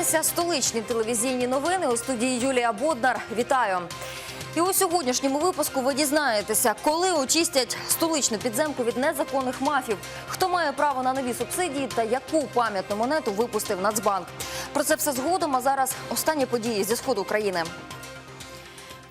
Ви дивитеся столичні телевізійні новини у студії Юлія Боднар. Вітаю. І у сьогоднішньому випуску ви дізнаєтеся, коли очистять столичну підземку від незаконних мафів, хто має право на нові субсидії та яку пам'ятну монету випустив Нацбанк. Про це все згодом. А зараз останні події зі сходу України.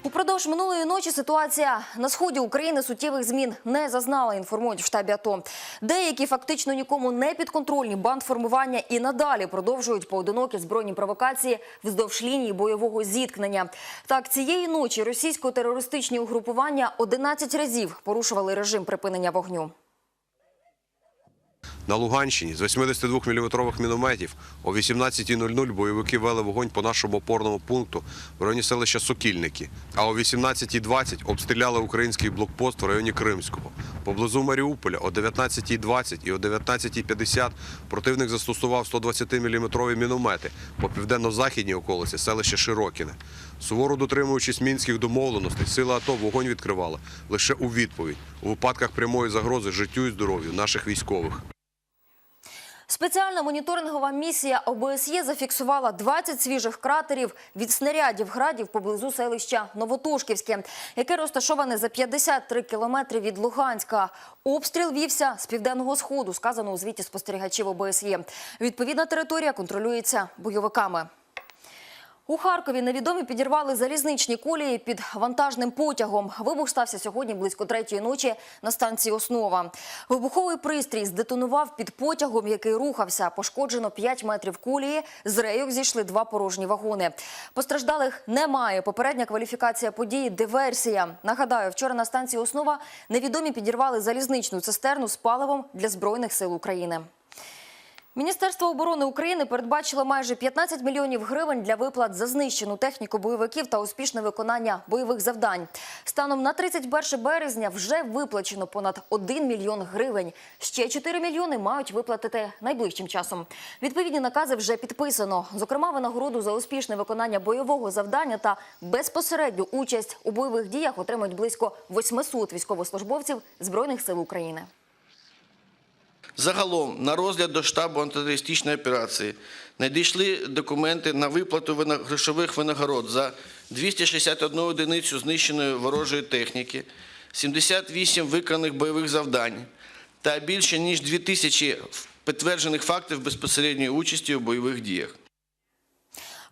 Упродовж минулої ночі ситуація на сході України суттєвих змін не зазнала. Інформують в штабі АТО. Деякі фактично нікому не підконтрольні бандформування і надалі продовжують поодинокі збройні провокації вздовж лінії бойового зіткнення. Так, цієї ночі російсько-терористичні угрупування 11 разів порушували режим припинення вогню. На Луганщині з 82-мм мінометів о 18.00 бойовики вели вогонь по нашому опорному пункту в районі селища Сокільники, а о 18.20 обстріляли український блокпост в районі Кримського. Поблизу Маріуполя о 19.20 і о 19.50 противник застосував 120-мм міномети по південно-західній околиці селища Широкіне. Суворо дотримуючись мінських домовленостей, сила АТО вогонь відкривала лише у відповідь у випадках прямої загрози життю і здоров'ю наших військових. Спеціальна моніторингова місія ОБСЄ зафіксувала 20 свіжих кратерів від снарядів градів поблизу селища Новотушківське, яке розташоване за 53 кілометри від Луганська. Обстріл вівся з південного сходу, сказано у звіті спостерігачів ОБСЄ. Відповідна територія контролюється бойовиками. У Харкові невідомі підірвали залізничні колії під вантажним потягом. Вибух стався сьогодні близько третьої ночі на станції Основа. Вибуховий пристрій здетонував під потягом, який рухався. Пошкоджено 5 метрів колії. З рейок зійшли два порожні вагони. Постраждалих немає. Попередня кваліфікація події – диверсія. Нагадаю, вчора на станції Основа невідомі підірвали залізничну цистерну з паливом для Збройних сил України. Міністерство оборони України передбачило майже 15 мільйонів гривень для виплат за знищену техніку бойовиків та успішне виконання бойових завдань. Станом на 31 березня вже виплачено понад 1 мільйон гривень. Ще 4 мільйони мають виплатити найближчим часом. Відповідні накази вже підписано. Зокрема, винагороду за успішне виконання бойового завдання та безпосередню участь у бойових діях отримують близько 800 військовослужбовців Збройних сил України. Загалом на розгляд до штабу антитерористичної операції надійшли документи на виплату грошових винагород за 261 одиницю знищеної ворожої техніки, 78 виконаних бойових завдань та більше ніж 2000 підтверджених фактів безпосередньої участі у бойових діях.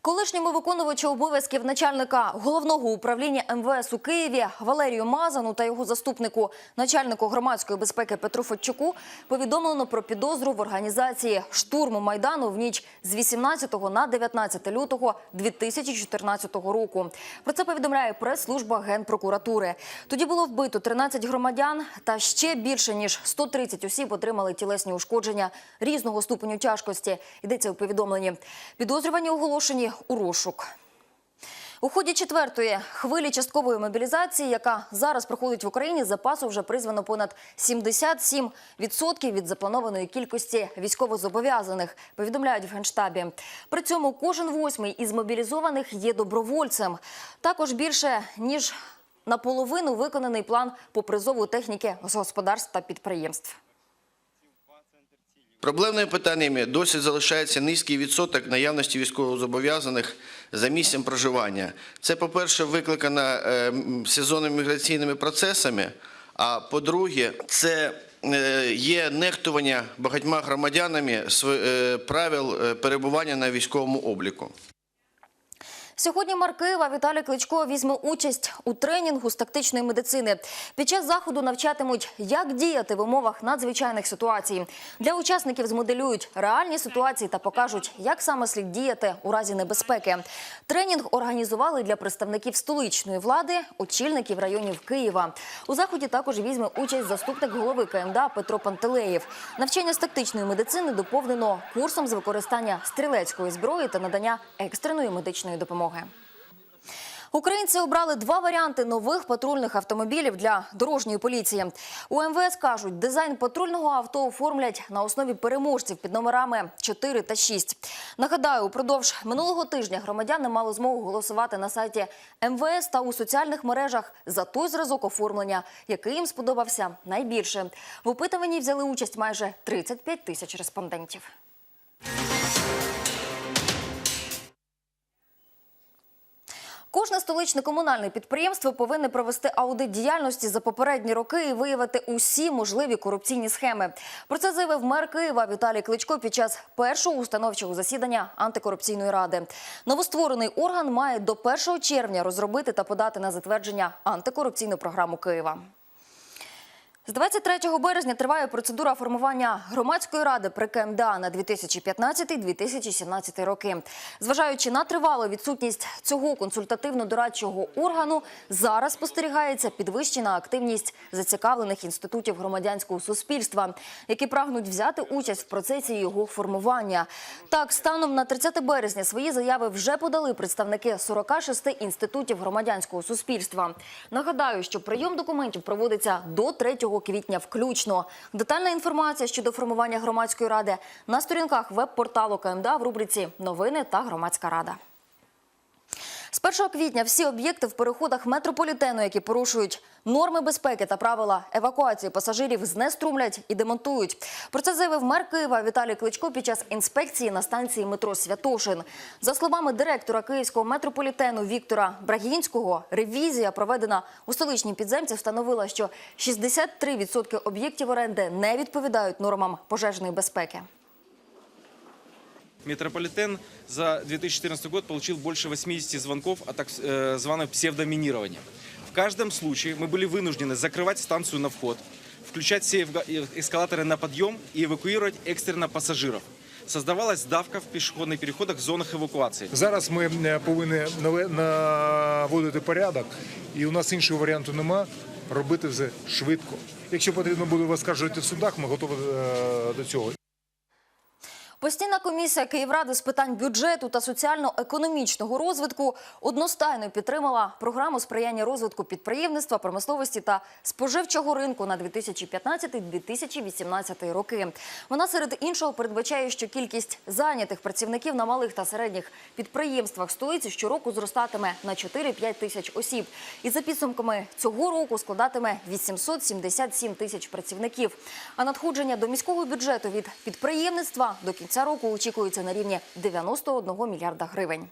Колишньому виконувачу обов'язків начальника головного управління МВС у Києві Валерію Мазану та його заступнику, начальнику громадської безпеки Петру Федчуку, повідомлено про підозру в організації штурму майдану в ніч з 18 на 19 лютого 2014 року. Про це повідомляє прес-служба Генпрокуратури. Тоді було вбито 13 громадян, та ще більше ніж 130 осіб отримали тілесні ушкодження різного ступеню тяжкості. Йдеться у повідомленні. Підозрювані оголошені у розшук. У ході четвертої хвилі часткової мобілізації, яка зараз проходить в Україні, запасу вже призвано понад 77% від запланованої кількості військовозобов'язаних, повідомляють в Генштабі. При цьому кожен восьмий із мобілізованих є добровольцем. Також більше ніж наполовину виконаний план по призову техніки з господарств та підприємств. Проблемними питаннями досі залишається низький відсоток наявності військовозобов'язаних за місцем проживання. Це, по-перше, викликано е, сезонними міграційними процесами, а по-друге, це е, є нехтування багатьма громадянами е, правил перебування на військовому обліку. Сьогодні мер Києва Віталій Кличко візьме участь у тренінгу з тактичної медицини. Під час заходу навчатимуть, як діяти в умовах надзвичайних ситуацій. Для учасників змоделюють реальні ситуації та покажуть, як саме слід діяти у разі небезпеки. Тренінг організували для представників столичної влади, очільників районів Києва. У заході також візьме участь заступник голови КМДА Петро Пантелеєв. Навчання з тактичної медицини доповнено курсом з використання стрілецької зброї та надання екстреної медичної допомоги. Українці обрали два варіанти нових патрульних автомобілів для дорожньої поліції. У МВС кажуть, дизайн патрульного авто оформлять на основі переможців під номерами 4 та 6. Нагадаю, упродовж минулого тижня громадяни мали змогу голосувати на сайті МВС та у соціальних мережах за той зразок оформлення, який їм сподобався найбільше. В опитуванні взяли участь майже 35 тисяч респондентів. Столичне комунальне підприємство повинне провести аудит діяльності за попередні роки і виявити усі можливі корупційні схеми. Про це заявив мер Києва Віталій Кличко під час першого установчого засідання антикорупційної ради. Новостворений орган має до 1 червня розробити та подати на затвердження антикорупційну програму Києва. З 23 березня триває процедура формування громадської ради при КМДА на 2015-2017 роки. Зважаючи на тривалу відсутність цього консультативно-дорадчого органу, зараз спостерігається підвищена активність зацікавлених інститутів громадянського суспільства, які прагнуть взяти участь в процесі його формування. Так, станом на 30 березня свої заяви вже подали представники 46 інститутів громадянського суспільства. Нагадаю, що прийом документів проводиться до 3 квітня включно. Детальна інформація щодо формування громадської ради на сторінках веб-порталу КМДА в рубриці Новини та громадська рада. З 1 квітня всі об'єкти в переходах метрополітену, які порушують норми безпеки та правила евакуації пасажирів, знеструмлять і демонтують. Про це заявив мер Києва Віталій Кличко під час інспекції на станції метро Святошин. За словами директора київського метрополітену Віктора Брагінського, ревізія, проведена у столичній підземці, встановила, що 63% об'єктів оренди не відповідають нормам пожежної безпеки Метрополитен за 2014 год получил больше 80 звонков о так э, званом псевдоминировании. В каждом случае мы были вынуждены закрывать станцию на вход, включать все эвга- э, эскалаторы на подъем и эвакуировать экстренно пассажиров. Создавалась давка в пешеходных переходах в зонах эвакуации. Зараз ми е, повинні наве- наводити порядок, і у нас іншого варіанту нема. Робити все швидко. Якщо потрібно буде оскаржувати в судах, ми готові е, до цього. Постійна комісія Київради з питань бюджету та соціально-економічного розвитку одностайно підтримала програму сприяння розвитку підприємництва, промисловості та споживчого ринку на 2015-2018 роки. Вона серед іншого передбачає, що кількість зайнятих працівників на малих та середніх підприємствах столиці щороку зростатиме на 4-5 тисяч осіб. І за підсумками цього року складатиме 877 тисяч працівників. А надходження до міського бюджету від підприємництва до кінця року очікується на рівні 91 мільярда гривень.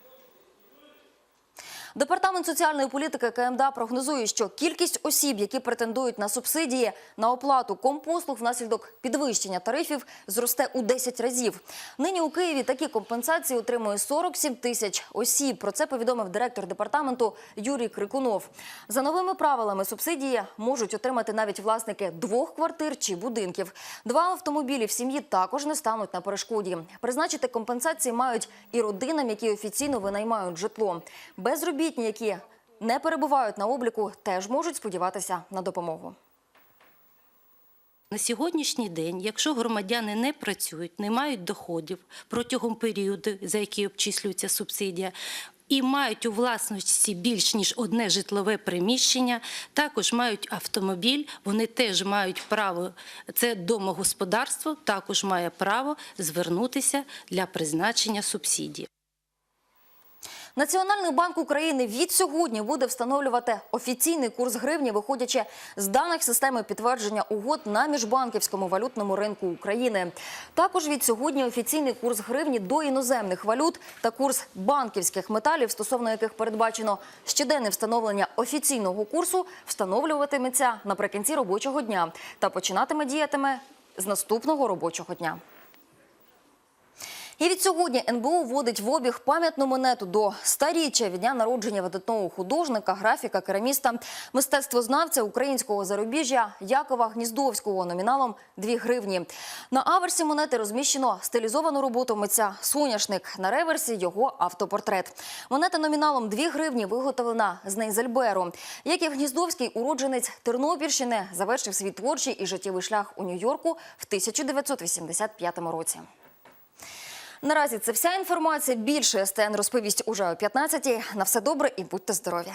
Департамент соціальної політики КМДА прогнозує, що кількість осіб, які претендують на субсидії на оплату компослуг внаслідок підвищення тарифів, зросте у 10 разів. Нині у Києві такі компенсації отримує 47 тисяч осіб. Про це повідомив директор департаменту Юрій Крикунов. За новими правилами субсидії можуть отримати навіть власники двох квартир чи будинків. Два автомобілі в сім'ї також не стануть на перешкоді. Призначити компенсації мають і родинам, які офіційно винаймають житло. Безробітні, які не перебувають на обліку, теж можуть сподіватися на допомогу. На сьогоднішній день, якщо громадяни не працюють, не мають доходів протягом періоду, за який обчислюється субсидія, і мають у власності більш ніж одне житлове приміщення, також мають автомобіль, вони теж мають право, це домогосподарство, також має право звернутися для призначення субсидії. Національний банк України від сьогодні буде встановлювати офіційний курс гривні, виходячи з даних системи підтвердження угод на міжбанківському валютному ринку України. Також від сьогодні офіційний курс гривні до іноземних валют та курс банківських металів, стосовно яких передбачено щоденне встановлення офіційного курсу, встановлюватиметься наприкінці робочого дня та починатиме діятиме з наступного робочого дня. І від сьогодні НБУ вводить в обіг пам'ятну монету до старіччя від дня народження видатного художника, графіка, кераміста, мистецтвознавця українського зарубіжжя Якова Гніздовського номіналом 2 гривні. На аверсі монети розміщено стилізовану роботу митця Соняшник. На реверсі його автопортрет. Монета номіналом 2 гривні виготовлена з Нейзельберу. Яків Гніздовський, уродженець Тернопільщини, завершив свій творчий і життєвий шлях у Нью-Йорку в 1985 році. Наразі це вся інформація. Більше СТН розповість уже о 15-й. На все добре і будьте здорові.